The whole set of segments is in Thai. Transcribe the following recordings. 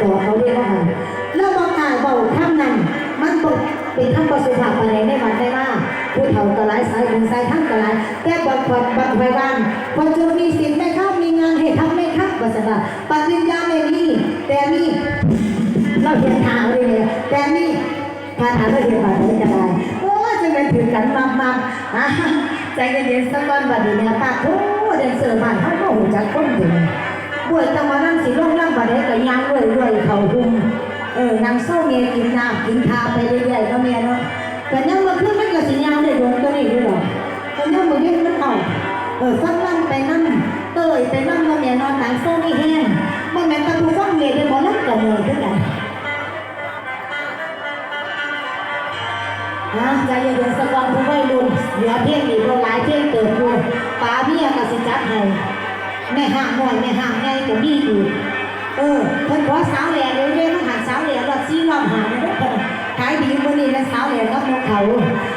ตัวเขาเรียกว่าอะไงแล้วบางอ่านเบาท่านั้นมันตกเป็นทั้งประสุภาพอะไรในวันได้ว่าผู้เฒ่ากระไรสายบุญสายทั้งกระไรแต่บางคนบางไว้บ้านคนจะมีสินไหมครับมีงานให้ทำไหมครับว่าสบาปริญญาไม่มีแต่มีเราเห็นทางเลยแต่มีคาถาเราเห็นแบบนี้จะได้โอ้จะเป็นถึงกันมากมากๆใจเย็นๆสักวันบัดนี้เนี่ยป้าโอ้เดินเซอร์บ้านเขาก็หูจักคนเดีย วบวชจังหวะนั้นสิลงล่ำบาดเดก็ย่างด้วยด้วยเขาหุ่มเออนางโซ่เมียกินน้ำกินทาไปเรื่อยๆก็เมียเนาะแต่ยังมาขึ้นไมันก็สิย่างได้โดนตัวนี้ด้วยหรอกแต่ยังมาเย็นมันเอาเออฟังล่ำไปนั่งเตยไปนั่งก็เมียนอนนางโซ่ไม่แห้งบ่แม่ตะทูฟังเมียไปบ่ลักกันเลยคือกันอะใจเย็นๆสักวันผู้วัยรุ่นเหลือเพียงอีกบ่หลายเพียงเติบอยู่ป้าเมียก็สิจัดให้ แม่ห่างหน่อยแม่ห่างใหญ่ก็มีอีกเออเพิ่นขอสาวแหล่เดี๋ยเรียนมาหาสาวแหล่รอบซีรอบหาเด้อเพิ่นขายดีมื้อนี้แล้วสาวแหล่กับนกเขา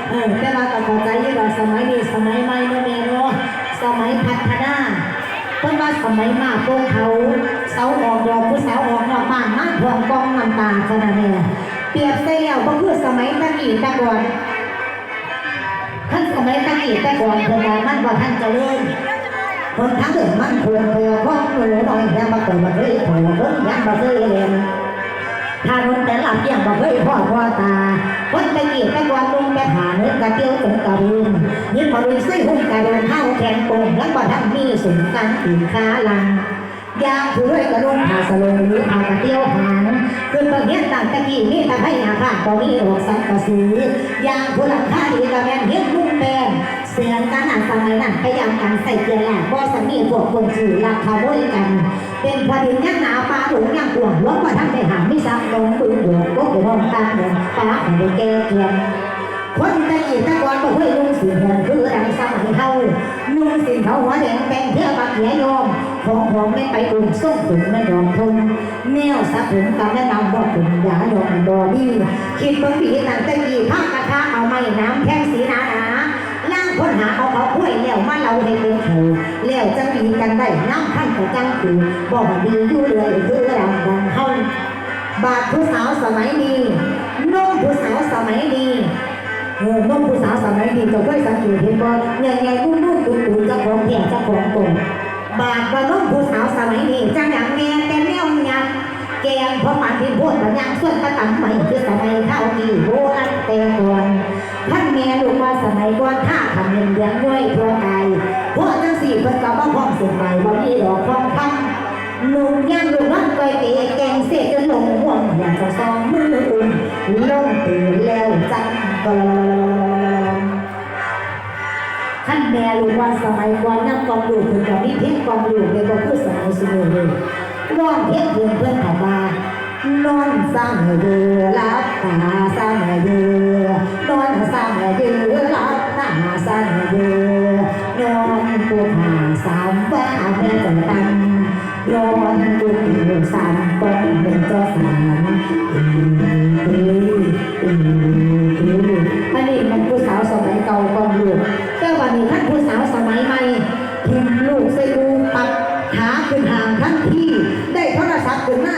เออแต่ว่าก็เข้าใจอยู่ว่าสมัยนี้สมัยใหม่เนาะแม่เนาะสมัยพัฒนาเพิ่นว่าสมัยมาโป่งเขาเสาออกดอกผู้สาวออกนอกบ้านมาทวงกองน้ำตาขนาดนี้เปรียบเสียแล้วบ่คือสมัยตะกี้ตะก่อนท่านสมัยตะกี้ตะก่อนเพิ่นว่ามันบ่ทันเจริญ คนทั้งเดือมันควรเพื่อพ่อหนูหน่อยยังมาเกิดมาเคยโผล่เพิ่งยังมาเคยเรียนถ้านุ่นแต่หลับยังมาเคยพ่อพ่อตาคนตะกี้ตะกวนลุงแกหาเนื้อกระเตี้ยวถึงกระรุนยิ่งมาลุยซื้อหุ้นกระโดนเข้าแทงโกงแล้วบ่ทำมีสุนกันตีขาลังยางผู้ด้วยกระโดนผาสลงหรือผากระเตี้ยวหางขึ้นประเทศต่างตะกี้นี่ตะให้อาภาก็มีออกสังกะสียางผู้หลังค่าดีกระแม่นเฮ็ดมุ่งแปง เสียงการอ่าสมัยนั้นพยายามการใส่เกียร์แหลกว่าสมีพวกคนสื่อราคาบริกัน เป็นพอดียักหนาปลาถุงยังกวงลบมาทั้งในหางไม่ซักลงปืนหัวก็ไปห้องตาเดินปลาของแก้เกียนคนตะกี้ตะกอนบ่เคยนุ่งสีเงินคือดังสมัยเฮานุ่งสินเขาหัวแดงแปลงเที่ยวปักเหียยอมของของไม่ไปอุ่นส่งถึงไม่ยอมทนแนวสับถึงกับแม่นำบ่ถึงยาดอกดอดี้คิดว่าปีนั้นตะกี้ภาคกระทะเอาไม้น้ำแท่งสีหนาหนาล่า คนหาเอาเขาคุยแล้วมาเราให้เป็นเขาแล้วจะมีกันได้น้ำพันกับจังคือบอกดีอยู่เลยคือรางวัลเฮาบาทผู้สาวสมัยนี้น้องผู้สาวสมัยนี้เออน้องผู้สาวสมัยนี้จะเคยสังเกตเห็นบ่ใหญ่ๆรุ่นรุ่นตุ้นตุ้นจะของแก่จะของตรงบาทว่าน้องผู้สาวสมัยนี้จังอย่างแม่แต่แนวยันแกงเพราะมันเป็นพวกมันยังส่วนกระตังใหม่คือสมัยเท่านี้โบราณแต่ก่อนท่านแม่ลูกว่าสมัยก่อนถ้า ทำเงินเลี้ยงด้วยทั่วไปพวกจังสี่เพิ่นก็บ่พร้อมสิไปบ่มีดอกพร้อมคำลุงย่างลูกนั่นก้อยเตะแกงเสร็จจนลงห่วงอยากจะซองมืออุ่นลงตื่นแล้วจังกลท่านแม่ลูกว่าสมัยก่อนนั่งกองลูกเพิ่นก็มีเพียงกองลูกเลยบ่คือสมัยสมื้อนี้ร้องเพลงเพิ่อนเพิ่อนเข้ามานอนสร้างเรือรับตาสร้างเรือ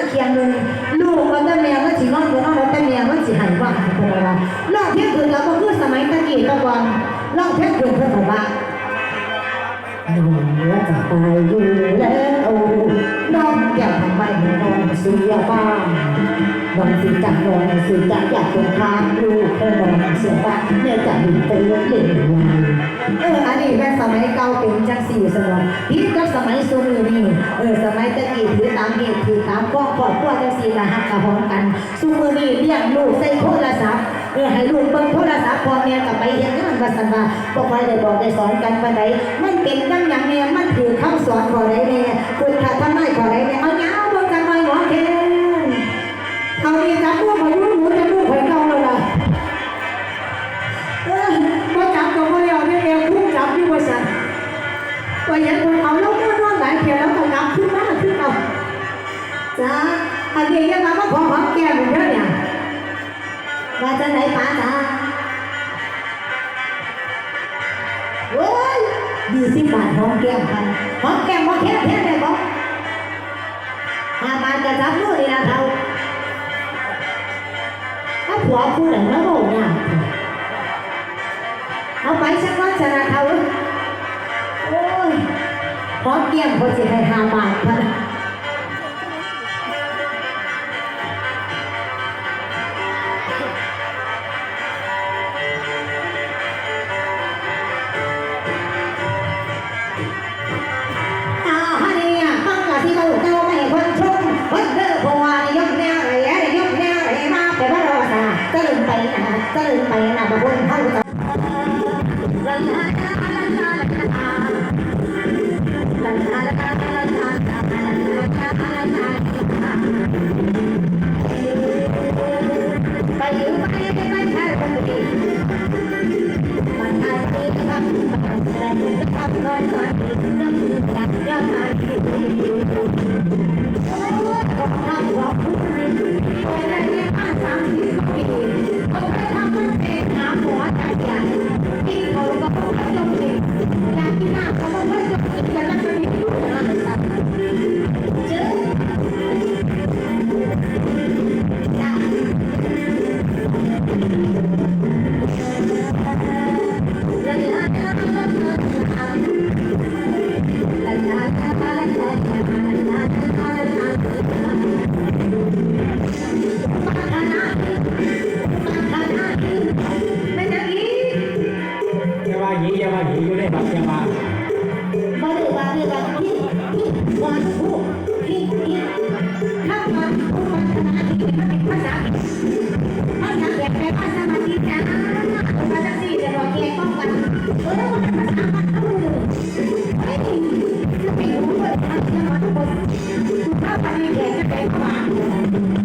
เคียงหนึ่งลูกมันแต่แม่มันสินอนบนนอนแล้วแต่แม่มันสิหันว่าเป็นอะไรลองเพียงคืนแล้วก็คือสมัยตะกี้ตะวันลองเพียงคืนเพื่อบอกว่าหนูจะตายอยู่แล้วน้องอย่าทำไมนอนเสียบ้านนอนสิจังนอนสิจังอยากเป็นทางลูกเธอนอนเสียบ้านแม่จะบินไปเล่นเล่น จังสี่สมัยพีกับสมัยซุมือนี่เออสมัยตะกี้ถือตามเหตุถือตามก้องกอดกลัวจังสี่ละหักกระหองกันซุมือนี่เลี้ยงลูกใส่โทรศัพท์เออให้ลูกเบิ่งโทรศัพท์พอแม่กลับไปเฮ็ดงานว่าซั่นว่าบ่ค่อยได้บอกได้สอนกันปานมันเป็นจังหยังแน่มันถือคำสอนบ่ได้แน่คุณถ้าทำไมบ่ได้แน่เอายาวบ่จังไว้หมอเคนเอาดีจับพวกบ่ยุ่งหนูจะลูกข่อยเก่าแล้วล่ะเออพอจับตัวเดียวนี่เอวพุ่งจับอยู่ว่าสัน ก็เห็นคนเอาล้วก็นอนหลายเพียแล้วก็กลับขึ้นมาขึ้นเอาจ้าอันนี้ยังมาขอหอมแก้มอยู่เด้อเนี่ยว่าจะไหนป้าจ้าเว้ยยี่สิบบาทหอมแก้มพันหอมแก้มว่าแค่แค่ไหนบอกฮหาบาทกระจับมือนี่นะเขาถ้าผัวผู้หนึ่งแล้วโง่เนี่ยเอาไปสักวันชนะ พร้อเกี่ยมคนสิให้หาบาทพะนะอาเนี่ยตั้งกะที่เราเจ้าไม่คนชมวันเดอร์พวานยกแนไรยกแนะไรมาแต่ว่ารอตาจะลืมไปนะจะลืมไปนะบางคนเข้าใจ อา อย่าว่าหยีอยู่ในบัตรอย่าว่ามาเลยมาเลยมาที่ที่วันผู้ที่ที่ถ้ามาผู้พัฒนาที่มันเป็นภาษาภาษาแบบภาษามาที่จ้าภาษาสี่จะรอแกป้องกันเออมันภาษามันเอาเลยเฮ้ยไม่รู้ว่าภาษามันคนถ้าปฏิเสธจะเป็นความาล